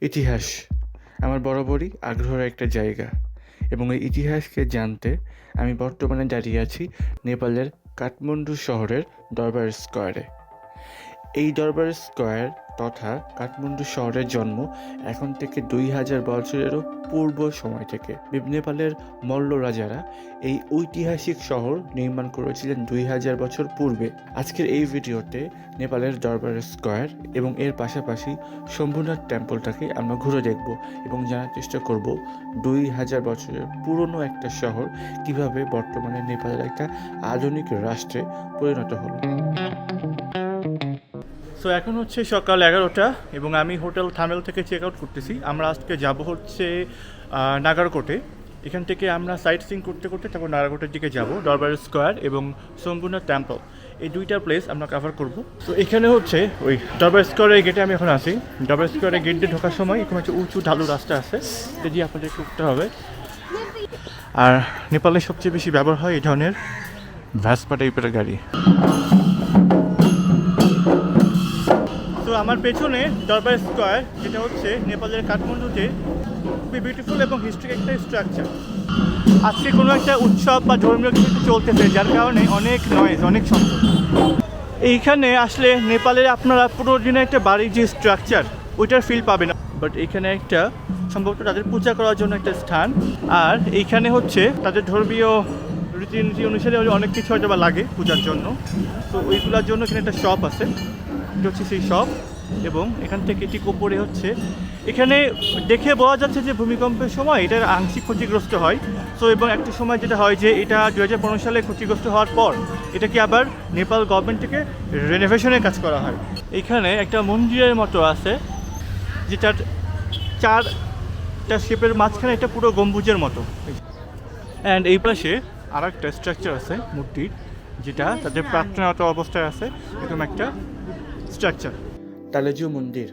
ইতিহাস আমার বরাবরই আগ্রহের একটা জায়গা। এবং এই ইতিহাসকে জানতে আমি বর্তমানে দাঁড়িয়ে আছি নেপালের কাঠমান্ডু শহরের দরবার স্কোয়ারে। এই দরবার স্কোয়ার তথা কাঠমান্ডু শহরের জন্ম এখন থেকে দুই হাজার বছরেরও পূর্ব সময় থেকে। নেপালের মল্ল রাজারা এই ঐতিহাসিক শহর নির্মাণ করেছিলেন দুই হাজার বছর পূর্বে। আজকের এই ভিডিওতে নেপালের দরবার স্কোয়ার এবং এর পাশাপাশি শম্ভুনাথ টেম্পলটাকে আমরা ঘুরে দেখব এবং জানার চেষ্টা করব দুই হাজার বছরের পুরনো একটা শহর কীভাবে বর্তমানে নেপালের একটা আধুনিক রাষ্ট্রে পরিণত হলো। সো এখন হচ্ছে সকাল এগারোটা এবং আমি হোটেল থামেল থেকে চেক আউট করতেছি। আমরা আজকে যাব হচ্ছে নাগারকোটে। এখান থেকে আমরা সাইট সিং করতে করতে তারপর নাগারকোটের দিকে যাব, দরবার স্কোয়ার এবং শম্ভুনাথ টেম্পল এই দুইটা প্লেস আমরা কাভার করব। তো এখানে হচ্ছে ওই দরবার স্কোয়ারের গেটে আমি এখন আছি। দরবার স্কোয়ারের গেট দিয়ে ঢোকার সময় এরকম হচ্ছে উঁচু ঢালু রাস্তা আছে দিয়ে আপনাদের উঠতে হবে। আর নেপালে সবচেয়ে বেশি ব্যবহার হয় এই ধরনের ভ্যাসপা টাইপের গাড়ি। আমার পেছনে দরবার স্কোয়ার, যেটা হচ্ছে নেপালের কাঠমান্ডুতে খুবই বিউটিফুল এবং হিস্ট্রিক একটা স্ট্রাকচার আজকে কোনো একটা উৎসব বা ধর্মীয় কিছু চলতেছে, যার কারণে অনেক নয়েজ অনেক শব্দ। এইখানে আসলে নেপালের আপনারা পুরো দিনের একটা বাড়ির যে স্ট্রাকচার ওইটার ফিল পাবে না বাট এখানে একটা সম্ভবত তাদের পূজা করার জন্য একটা স্থান। আর এইখানে হচ্ছে তাদের ধর্মীয় রীতিনীতি অনুসারে অনেক কিছু হয়তো বা লাগে পূজার জন্য। তো ওইগুলোর জন্য এখানে একটা শপ আছে। এটা হচ্ছে সেই শপ এবং এখান থেকে ঠিক ওপরে হচ্ছে, এখানে দেখে বোঝা যাচ্ছে যে ভূমিকম্পের সময় এটার আংশিক ক্ষতিগ্রস্ত হয়। তো এবং একটা সময় যেটা হয় যে এটা দু হাজার পনেরো সালে ক্ষতিগ্রস্ত হওয়ার পর এটাকে আবার নেপাল গভর্নমেন্ট থেকে রেনোভেশনের কাজ করা হয়। এখানে একটা মন্দিরের মতো আছে, যেটার চারটা শেপের মাঝখানে একটা পুরো গম্বুজের মতো। অ্যান্ড এই পাশে আর একটা স্ট্রাকচার আছে, মূর্তির, যেটা তাদের প্রার্থনারত অবস্থায় আছে, এরকম একটা স্ট্রাকচার তালেজু মন্দির।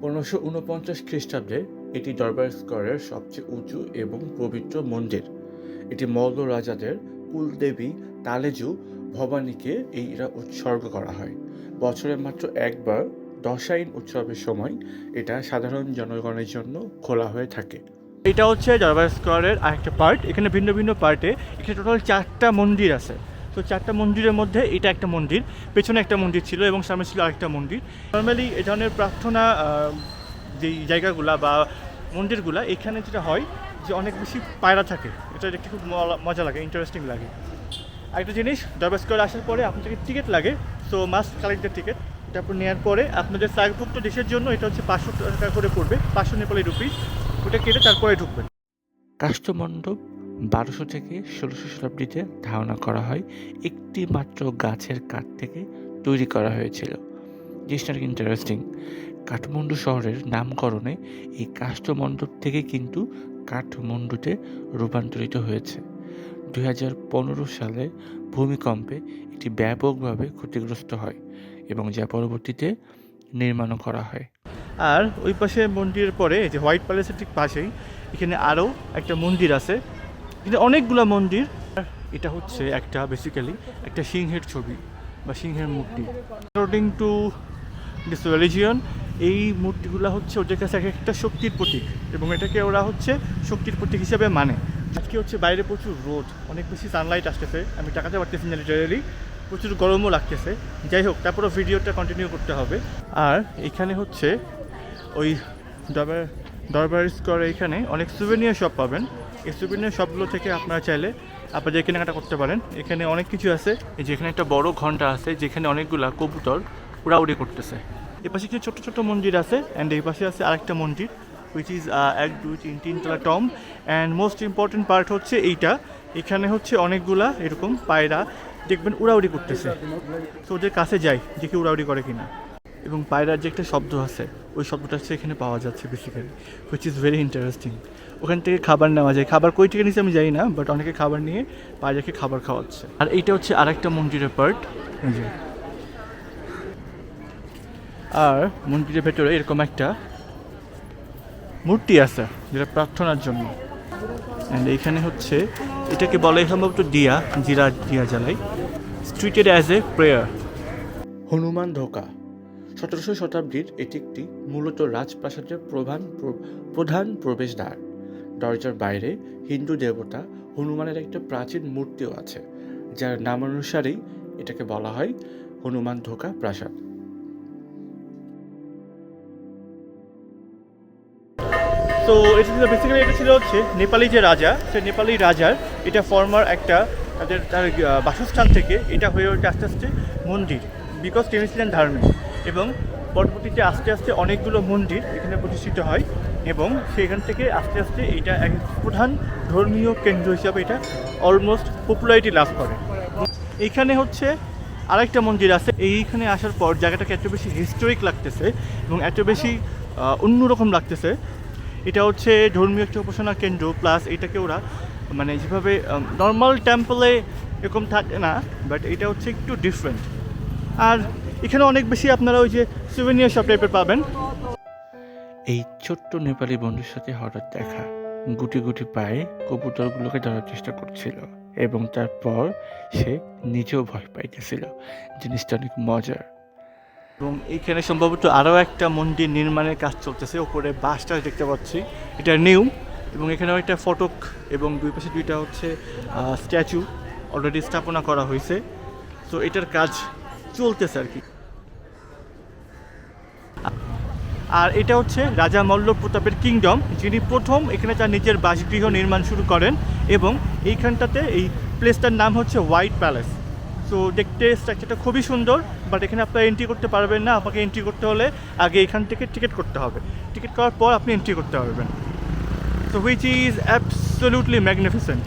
পনেরোশো উনপঞ্চাশ খ্রিস্টাব্দে এটি দরবার স্কোয়ারের সবচেয়ে উঁচু এবং পবিত্র মন্দির। এটি মল্ল রাজাদের কুলদেবী তালেজু ভবানীকে এইরা উৎসর্গ করা হয়। বছরে মাত্র একবার দশাইন উৎসবের সময় এটা সাধারণ জনগণের জন্য খোলা হয়ে থাকে। এটা হচ্ছে দরবার স্কোয়ারের আরেকটা পার্ট এখানে ভিন্ন ভিন্ন পার্টে এখানে টোটাল চারটা মন্দির আছে। তো চারটা মন্দিরের মধ্যে এটা একটা মন্দির, পেছনে একটা মন্দির ছিল এবং সামনে ছিল আরেকটা মন্দির। নর্মালি এ ধরনের প্রার্থনা যেই জায়গাগুলা বা মন্দিরগুলা, এখানে যেটা হয় যে অনেক বেশি পায়রা থাকে। এটা দেখতে খুব মজা লাগে ইন্টারেস্টিং লাগে। আরেকটা জিনিস দরবার স্কোয়ার আসার পরে আপনাদেরকে টিকিট লাগে so must collect the ticket তারপর নেওয়ার পরে আপনাদের সার্কভুক্ত দেশের জন্য এটা হচ্ছে পাঁচশো টাকা করে পড়বে, পাঁচশো নেপালি রুপিস ওটা কেটে তারপরে ঢুকবেন। কাষ্ঠমণ্ডপ বারোশো থেকে ষোলোশো শতাব্দীতে ধারণা করা হয় একটি মাত্র গাছের কাঠ থেকে তৈরি করা হয়েছিল। জিনিসটা ইন্টারেস্টিং কাঠমান্ডু শহরের নামকরণে এই কাষ্ঠমণ্ডপ থেকে কিন্তু কাঠমান্ডুতে রূপান্তরিত হয়েছে। দুই হাজার পনেরো সালে ভূমিকম্পে এটি ব্যাপকভাবে ক্ষতিগ্রস্ত হয় এবং যা পরবর্তীতে নির্মাণও করা হয়। আর ওই পাশে মন্দিরের পরে যে হোয়াইট প্যালেসের ঠিক পাশেই এখানে আরও একটা মন্দির আছে। এখানে অনেকগুলো মন্দির। এটা হচ্ছে একটা বেসিক্যালি একটা সিংহের ছবি বা সিংহের মূর্তি। অ্যাকর্ডিং টু দিস রিলিজিয়ন এই মূর্তিগুলো হচ্ছে ওদের কাছে এক একটা শক্তির প্রতীক এবং এটাকে ওরা হচ্ছে শক্তির প্রতীক হিসেবে মানে। আজকে হচ্ছে বাইরে প্রচুর রোদ, অনেক বেশি সানলাইট আসতেছে, আমি টাকাতে পারতেছি না লিটারেলি প্রচুর গরমও লাগতেছে। যাই হোক, তারপরও ভিডিওটা কন্টিনিউ করতে হবে। আর এখানে হচ্ছে ওই দরবার দরবার স্কোয়ার এখানে অনেক সুভেনিয়ার শপ পাবেন। এই সুভেনিয়ার শপগুলো থেকে আপনারা চাইলে আপনাদের কেনাকাটা করতে পারেন। এখানে অনেক কিছু আছে। এই যে এখানে একটা বড় ঘণ্টা আছে, যেখানে অনেকগুলা কবুতর উড়াউড়ি করতেছে। এ পাশে কিছু ছোটো ছোটো মন্দির আছে অ্যান্ড এই পাশে আছে আরেকটা মন্দির উইচ ইজ এক, দুই, তিন তিনতলা টম। অ্যান্ড মোস্ট ইম্পর্টেন্ট পার্ট হচ্ছে এইটা। এখানে হচ্ছে অনেকগুলা এরকম পায়রা দেখবেন উড়াউড়ি করতেছে। তো ওদের কাছে যাই, যে কি উড়াউড়ি করে কিনা। এবং পায়রার যে একটা শব্দ আছে, ওই শব্দটা হচ্ছে এখানে পাওয়া যাচ্ছে basically which is very interesting ওখান থেকে খাবার নেওয়া যায়। খাবার কই থেকে নিচ্ছে আমি জানি না বাট অনেকে খাবার নিয়ে পায়রাকে খাবার খাওয়াচ্ছে। আর এইটা হচ্ছে আরেকটা মন্দিরের পার্ট আর মন্দিরের ভেতরে এরকম একটা মূর্তি আছে যেটা প্রার্থনার জন্য। অ্যান্ড এইখানে হচ্ছে এটাকে বলে সম্ভবত দিয়া জিরা দিয়া জ্বালাই। Started as a prayer Hanuman Dhoka. সতেরোশো শতাব্দীর এটি একটি মূলত রাজপ্রাসাদের প্রধান প্র- প্রধান প্রবেশদ্বার। দরজার বাইরে হিন্দু দেবতা হনুমানের একটা প্রাচীন মূর্তিও আছে, যার নামানুসারেই এটাকে বলা হয় হনুমান ধোকা প্রাসাদ। তো এটা ছিল বেসিক্যালি এটা ছিল হচ্ছে নেপালি যে রাজা সে নেপালি রাজার এটা ফর্মার একটা তাদের, তার বাসস্থান থেকে এটা হয়ে ওঠে আস্তে আস্তে মন্দির বিকজ তিনি ছিলেন ধার্মিক এবং পরবর্তীতে আস্তে আস্তে অনেকগুলো মন্দির এখানে প্রতিষ্ঠিত হয়। এবং সেখান থেকে আস্তে আস্তে এটা এক প্রধান ধর্মীয় কেন্দ্র হিসাবে এটা অলমোস্ট পপুলারিটি লাভ করে। এইখানে হচ্ছে আরেকটা মন্দির আছে। এইখানে আসার পর জায়গাটাকে এত বেশি হিস্টোরিক লাগতেছে এবং এত বেশি অন্যরকম লাগতেছে। এটা হচ্ছে ধর্মীয় একটা উপাসনা কেন্দ্র প্লাস এটাকে ওরা মানে যেভাবে নর্মাল টেম্পলে এরকম থাকে না বাট এটা হচ্ছে একটু ডিফারেন্ট আর এখানে অনেক বেশি আপনারা ওই যে সুভেনিয়ার শপ টাইপের পাবেন। এই ছোট্ট নেপালি বন্ধুর সাথে হঠাৎ দেখা। গুটি গুটি পায়ে কবুতরগুলোকে ধরার চেষ্টা করছিল এবং তারপর সে নিজেও ভয় পাইতেছিল। জিনিসটা অনেক মজার। এবং এইখানে সম্ভবত আরও একটা মন্দির নির্মাণের কাজ চলতেছে। ওপরে বাসটা দেখতে পাচ্ছি। এটা নিউ এবং এখানেও একটা ফটক এবং দুই পাশে দুইটা হচ্ছে স্ট্যাচু অলরেডি স্থাপনা করা হয়েছে। তো এটার কাজ চলতেছে আর কি। আর এটা হচ্ছে রাজা মল্ল প্রতাপের কিংডম, যিনি প্রথম এখানে তার নিজের বাসগৃহ নির্মাণ শুরু করেন এবং এইখানটাতে এই প্লেসটার নাম হচ্ছে হোয়াইট প্যালেস। সো দেখতে স্ট্রাকচারটা খুবই সুন্দর, বাট এখানে আপনারা এন্ট্রি করতে পারবেন না। আপনাকে এন্ট্রি করতে হলে আগে এখান থেকে টিকিট করতে হবে। টিকিট করার পর আপনি এন্ট্রি করতে পারবেন। So which is absolutely magnificent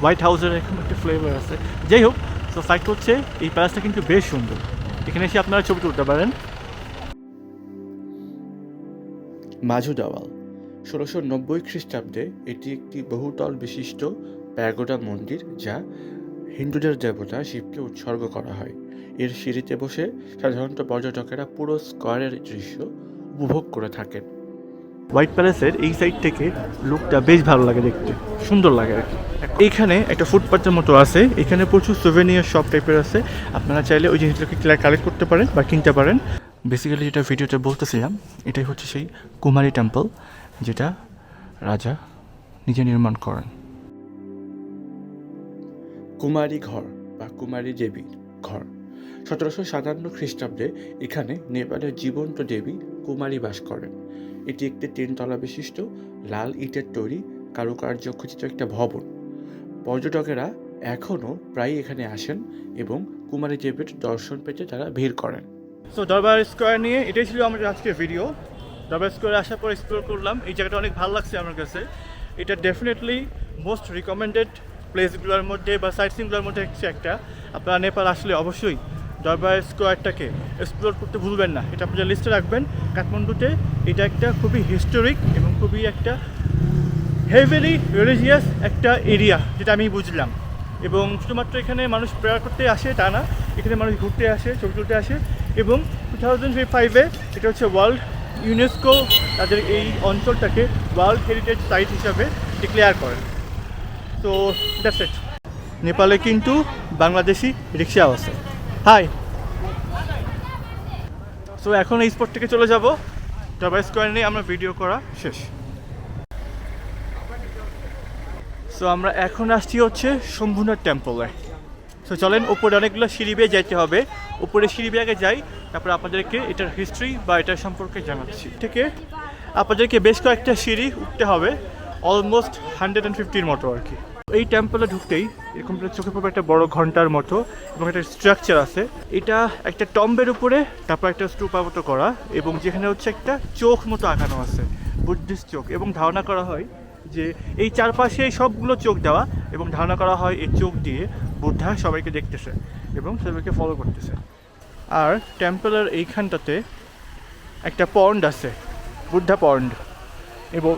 white হাউসের এখন একটা ফ্লেভার আছে। যাই হোক সো ফাইট হচ্ছে, এই প্যালেসটা কিন্তু বেশ সুন্দর। এখানে এসে আপনারা ছবি তুলতে পারেন। মাঝু দেওয়াল। ষোলোশো নব্বই খ্রিস্টাব্দে এটি একটি বহুতল বিশিষ্ট প্যাগোডা মন্দির যা হিন্দুদের দেবতা শিবকে উৎসর্গ করা হয়। এর সিঁড়িতে বসে সাধারণত পর্যটকেরা পুরো স্কোয়ারের দৃশ্য উপভোগ করে থাকেন। হোয়াইট প্যালেসের এই সাইড থেকে লুকটা বেশ ভালো লাগে দেখতে। সুন্দর লাগে আর কি। এইখানে একটা ফুটপাথের মতো আছে। এখানে প্রচুর সোভেনিয়ার শপ টাইপের আছে। আপনারা চাইলে ওই জিনিসগুলোকে কালেক্ট করতে পারেন বা কিনতে পারেন। বেসিক্যালি যেটা ভিডিওতে বলতেছিলাম, এটাই হচ্ছে সেই কুমারী টেম্পল যেটা রাজা নিজে নির্মাণ করেন। কুমারী ঘর বা কুমারী দেবী ঘর। সতেরোশো সাতান্ন খ্রিস্টাব্দে এখানে নেপালের জীবন্ত দেবী কুমারী বাস করেন। এটি একটি তিনতলা বিশিষ্ট লাল ইটের তৈরি কারুকার্য খচিত একটা ভবন। পর্যটকেরা এখনও প্রায় এখানে আসেন এবং কুমারী দেবীর দর্শন পেতে তারা ভিড় করেন। সো দরবার স্কোয়ার নিয়ে এটাই ছিল আমাদের আজকের ভিডিও দরবার স্কোয়ারে আসার পর এক্সপ্লোর করলাম। এই জায়গাটা অনেক ভালো লাগছে আমার কাছে। এটা ডেফিনেটলি মোস্ট রিকমেন্ডেড প্লেসগুলোর মধ্যে বা সাইট সিনগুলোর মধ্যে হচ্ছে একটা। আপনারা নেপাল আসলে অবশ্যই দরবার স্কোয়ারটাকে এক্সপ্লোর করতে ভুলবেন না। এটা আপনাদের লিস্টে রাখবেন। কাঠমান্ডুতে এটা একটা খুবই হিস্টোরিক এবং খুবই একটা হেভিলি রিলিজিয়াস একটা এরিয়া যেটা আমি বুঝলাম। এবং শুধুমাত্র এখানে মানুষ প্রেয়ার করতে আসে তা না, এখানে মানুষ ঘুরতে আসে, ছবি তুলতে আসে। এবং টু থাউজেন্ড ফাইভে এটা হচ্ছে ওয়ার্ল্ড ইউনেস্কো তাদের এই অঞ্চলটাকে ওয়ার্ল্ড হেরিটেজ সাইট হিসাবে ডিক্লেয়ার করেন। তো দ্যাটস ইট নেপালে কিন্তু বাংলাদেশি রিক্সাও আছে। হাই সো এখন এই স্পট থেকে চলে যাব। ডাবাই স্কোয়ার নিয়ে আমরা ভিডিও করা শেষ। সো আমরা এখন আসছি হচ্ছে শম্ভুনাথ টেম্পলে সো চলেন, উপরে অনেকগুলো সিঁড়ি বেয়ে যাইতে হবে। উপরে সিঁড়ি বেয়ে আগে যাই তারপর আপনাদেরকে এটার হিস্ট্রি বা এটার সম্পর্কে জানাচ্ছি। থেকে আপনাদেরকে বেশ কয়েকটা সিঁড়ি উঠতে হবে অলমোস্ট হান্ড্রেড অ্যান্ড ফিফটির মতো আর কি। এই টেম্পলে ঢুকতেই এরকম চোখে পড়বে একটা বড় ঘণ্টার মতো এবং একটা স্ট্রাকচার আছে। এটা একটা টম্বের উপরে তারপর একটা স্তূপা মতো করা এবং যেখানে হচ্ছে একটা চোখ মতো আঁকানো আছে বুদ্ধিস্ট চোখ এবং ধারণা করা হয় যে এই চারপাশে সবগুলো চোখ দেওয়া এবং ধারণা করা হয় এই চোখ দিয়ে বুদ্ধা সবাইকে দেখতেছে। এবং সবাইকে ফলো করতেছে। আর টেম্পলের এইখানটাতে একটা পন্ড আছে বুদ্ধা পন্ড এবং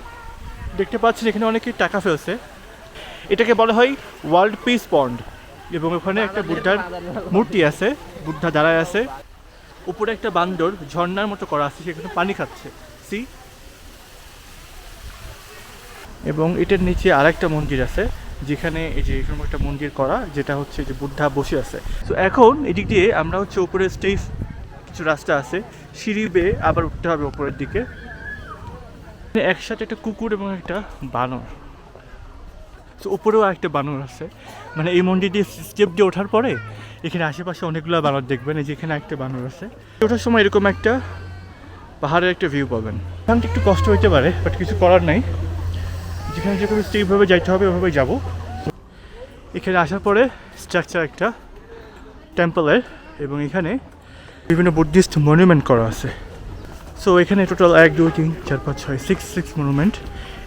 দেখতে পাচ্ছেন এখানে অনেকেই টাকা ফেলছে। এটাকে বলা হয় ওয়ার্ল্ড পিস পন্ড এবং ওখানে একটা বুদ্ধার মূর্তি আছে, বুদ্ধা দাঁড়ায় আছে। উপরে একটা বান্দর ঝর্ণার মতো করা আছে সেখানে পানি খাচ্ছে। সি এবং এটার নিচে আরেকটা মন্দির আছে। যেখানে এই যে এরকম একটা মন্দির করা, যেটা হচ্ছে যে বুদ্ধা বসে আছে। তো এখন এদিক দিয়ে আমরা হচ্ছে উপরে স্টেজ কিছু রাস্তা আছে, সিঁড়ি বেয়ে আবার উঠতে হবে উপরের দিকে। একসাথে একটা কুকুর এবং একটা বানর। তো উপরেও একটা বানর আছে। মানে এই মন্দির দিয়ে স্টেপ দিয়ে ওঠার পরে এখানে আশেপাশে অনেকগুলো বানর দেখবেন, এই যেখানে একটা বানর আছে। ওঠার সময় এরকম একটা পাহাড়ের একটা ভিউ পাবেন। এখান একটু কষ্ট হইতে পারে বাট কিছু করার নাই। যেখানে যেভাবে স্টেপভাবে যাইতে হবে, ওভাবে যাব। এখানে আসার পরে স্ট্রাকচার একটা টেম্পলের এবং এখানে বিভিন্ন বুদ্ধিস্ট মনুমেন্ট করা আছে। সো এখানে টোটাল এক, দুই, তিন, চার, পাঁচ, ছয় সিক্স সিক্স মনুমেন্ট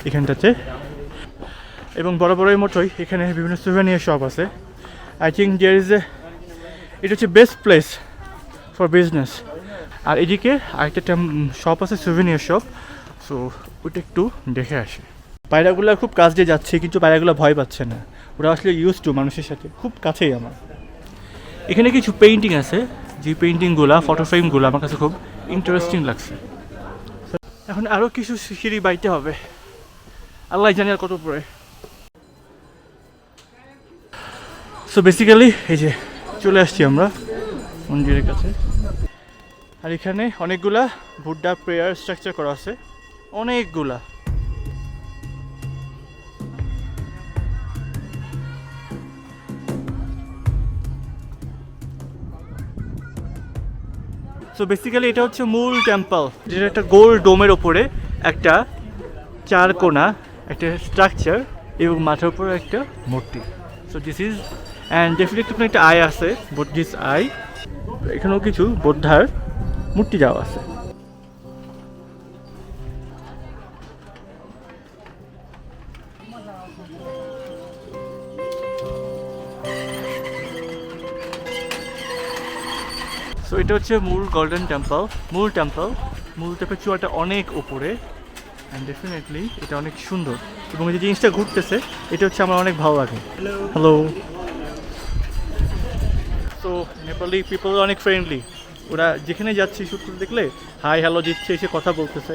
এখানটাতে। এবং বড় বড় মতোই এখানে বিভিন্ন সুভেনিয়ার শপ আছে। I think there is a এটা হচ্ছে বেস্ট প্লেস ফর বিজনেস আর এদিকে আরেকটা শপ আছে সুভেনিয়ার শপ সো ওইটা একটু দেখে আসি। পায়রাগুলো খুব কাছ দিয়ে যাচ্ছে, কিন্তু পায়রাগুলো ভয় পাচ্ছে না। ওরা আসলে ইউজ টু মানুষের সাথে, খুব কাছেই আমার। এখানে কিছু পেইন্টিং আছে, যে পেইন্টিংগুলো ফটো ফ্রেমগুলো আমার কাছে খুব ইন্টারেস্টিং লাগছে। এখন আরও কিছু সিঁড়ি বাইতে হবে। আল্লাহ জানি আর কত পরে সো বেসিক্যালি এই যে চলে আসছি আমরা মন্দিরের কাছে। আর এখানে অনেকগুলা বুড্ডা প্রেয়ার স্ট্রাকচার করা আছে। অনেকগুলা। সো বেসিক্যালি এটা হচ্ছে মূল টেম্পল যেটা একটা গোল ডোমের ওপরে একটা চার কোনা একটা স্ট্রাকচার এবং মাথার উপরে একটা মূর্তি। So this is and definitely কোনো একটা আয় আছে বুদ্ধিস্ট আই এখানেও কিছু বোদ্ধার মূর্তি যাওয়া আছে। সো এটা হচ্ছে মূল গোল্ডেন টেম্পল মূল টেম্পল মূল টেম্পের চূড়াটা অনেক উপরে অ্যান্ড ডেফিনেটলি এটা অনেক সুন্দর। এবং এই যে জিনিসটা ঘুরতেছে এটা হচ্ছে আমার অনেক ভালো লাগে। হ্যালো সো নেপালি পিপল অনেক ফ্রেন্ডলি ওরা যেখানে যাচ্ছে শুট করে দেখলে হাই হ্যালো দিচ্ছে এসে কথা বলতেছে।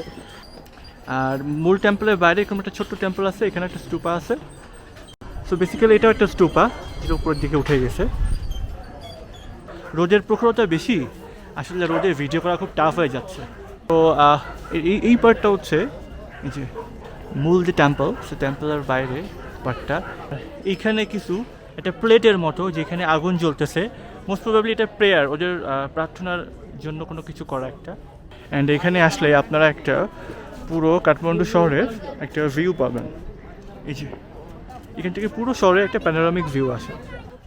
আর মূল টেম্পলের বাইরে এরকম একটা ছোট্ট টেম্পল আছে এখানে একটা স্টুপা আছে। সো বেসিক্যালি এটাও একটা স্টুপা যেটা উপরের দিকে উঠে গেছে। রোদের প্রখরতা বেশি, আসলে রোদে ভিডিও করা খুব টাফ হয়ে যাচ্ছে। তো এই এই পার্টটা হচ্ছে, এই যে মূল যে টেম্পল সে টেম্পলের বাইরে পার্টটা এইখানে কিছু একটা প্লেটের মতো যেখানে আগুন জ্বলতেছে। মোস্ট প্রবাবলি এটা প্রেয়ার ওদের প্রার্থনার জন্য কোনো কিছু করা একটা। অ্যান্ড এখানে আসলে আপনারা একটা পুরো কাঠমান্ডু শহরের একটা ভিউ পাবেন। এই যে, এখান থেকে পুরো শহরে একটা প্যানোরামিক ভিউ আসে।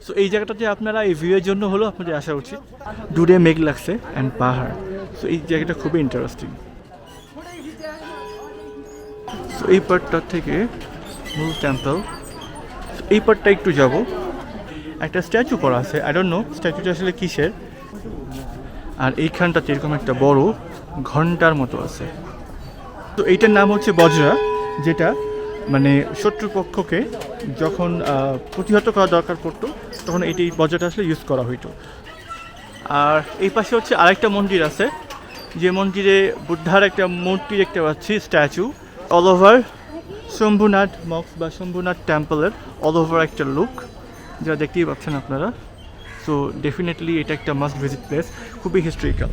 সো এই জায়গাটাতে আপনারা এই ভিউয়ের জন্য হলো, আপনাদের আসা উচিত দূরে মেঘ লাগছে অ্যান্ড পাহাড়। সো এই জায়গাটা খুবই ইন্টারেস্টিং সো এই পার্টটা থেকে মূল টেম্পল এই পার্টটা একটু যাব। একটা স্ট্যাচু করা আছে আই ডোন্ট নো স্ট্যাচুটা আসলে কিসের? আর এইখানটাতে এরকম একটা বড় ঘণ্টার মতো আছে। তো এইটার নাম হচ্ছে বজরা, যেটা মানে শত্রুপক্ষকে যখন প্রতিহত করা দরকার পড়তো, তখন এটি বজ্রটা আসলে ইউজ করা হইতো। আর এই পাশে হচ্ছে আরেকটা মন্দির আছে, যে মন্দিরে বুদ্ধার একটা মূর্তি দেখতে পাচ্ছি, স্ট্যাচু অল ওভার শম্ভুনাথ মক্স বা শম্ভুনাথ টেম্পলের অল ওভার একটা লুক যা দেখতেই পাচ্ছেন আপনারা। সো ডেফিনেটলি এটা একটা মাস্ট ভিজিট প্লেস খুবই হিস্ট্রিক্যাল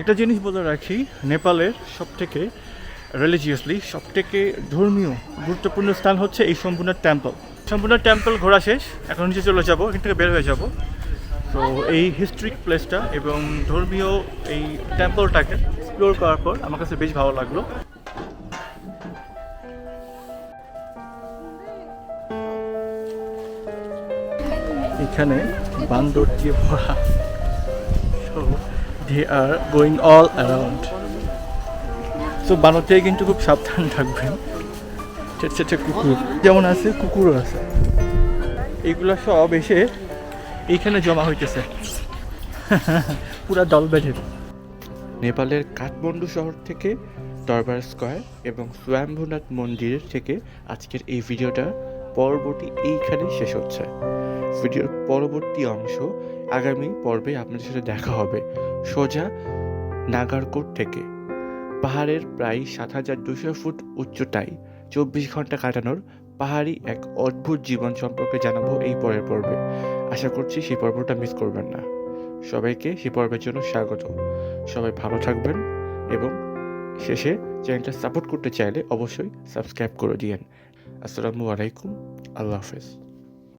একটা জিনিস বলে রাখি, নেপালের সব থেকে রিলিজিয়াসলি সব থেকে ধর্মীয় গুরুত্বপূর্ণ স্থান হচ্ছে এই সম্পূর্ণ টেম্পল সম্পূর্ণ টেম্পল ঘোরা শেষ, এখন নিচে চলে যাব, এখান থেকে বের হয়ে যাব। তো এই হিস্ট্রিক প্লেসটা এবং ধর্মীয় এই টেম্পলটাকে এক্সপ্লোর করার পর আমার কাছে বেশ ভালো লাগল। এখানে বান্দর দিয়ে ভরা so they are going all around so বানর কিন্তু খুব সাবধান থাকবেন ছোট কুকুর। যেমন আছে, কুকুরও আছে। এইগুলো সব এসে এইখানে জমা হইতেছে। পুরা দল বেঁধে। নেপালের কাঠমান্ডু শহর থেকে দরবার স্কয়ার এবং স্বয়ম্ভুনাথ মন্দির থেকে আজকের এই ভিডিওটা পরবর্তী এইখানে শেষ হচ্ছে। ভিডিওর পরবর্তী অংশ আগামী পর্বে আপনাদের সাথে দেখা হবে সোজা নাগারকোট থেকে। পাহাড়ের প্রায় সাত হাজার দুশো ফুট উচ্চতায় চব্বিশ ঘণ্টা কাটানোর পাহাড়ি এক অদ্ভুত জীবন সম্পর্কে জানাব এই পরের পর্বে। আশা করছি সেই পর্বটা মিস করবেন না। সবাইকে সেই পর্বের জন্য স্বাগত। সবাই ভালো থাকবেন এবং শেষে চ্যানেলটা সাপোর্ট করতে চাইলে অবশ্যই সাবস্ক্রাইব করে দিয়েন। আসসালামু আলাইকুম। আল্লাহ হাফেজ।